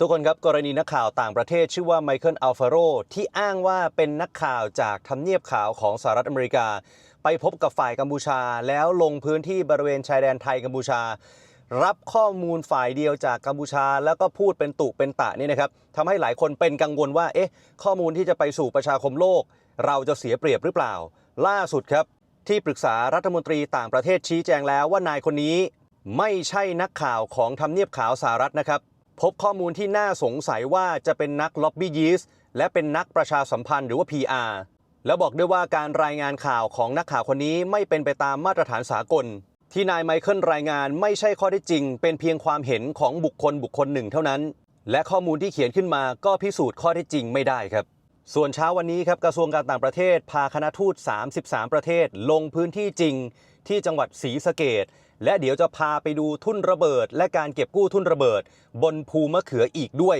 ทุกคนครับกรณีนักข่าวต่างประเทศชื่อว่าไมเคิลอัลฟาโรที่อ้างว่าเป็นนักข่าวจากทำเนียบขาวของสหรัฐอเมริกา ไปพบกับฝ่ายกัมพูชา แล้วลงพื้นที่บริเวณชายแดนไทยกัมพูชา รับข้อมูลฝ่ายเดียวจากกัมพูชา แล้วก็พูดเป็นตุเป็นตะนี่นะครับทำให้หลายคนเป็นกังวลว่าเอ๊ะข้อมูลที่จะไปสู่ประชาคมโลก เราจะเสียเปรียบหรือเปล่า ล่าสุดครับ ที่ปรึกษารัฐมนตรีต่างประเทศชี้แจงแล้วว่านายคนนี้ ไม่ใช่นักข่าวของทำเนียบขาวสหรัฐนะครับ พบข้อมูลที่น่าสงสัยว่าจะเป็นนักล็อบบี้ยีสและเป็นนักประชาสัมพันธ์หรือว่า PR แล้วบอกด้วยว่าการรายงานข่าวของนักข่าวคนนี้ไม่เป็นไปตามมาตรฐานสากล ที่นายไมเคิลรายงานไม่ใช่ข้อเท็จจริง เป็นเพียงความเห็นของบุคคลบุคคลหนึ่งเท่านั้น และข้อมูลที่เขียนขึ้นมาก็พิสูจน์ข้อเท็จจริงไม่ได้ครับ ส่วนเช้าวันนี้ครับกระทรวงการต่างประเทศ พาคณะทูต 33 ประเทศ ลงพื้นที่จริง ที่จังหวัดศรีสะเกด และเดี๋ยวจะพาไปดูทุ่นระเบิดและการเก็บกู้ทุ่นระเบิดบนภูมะเขืออีกด้วย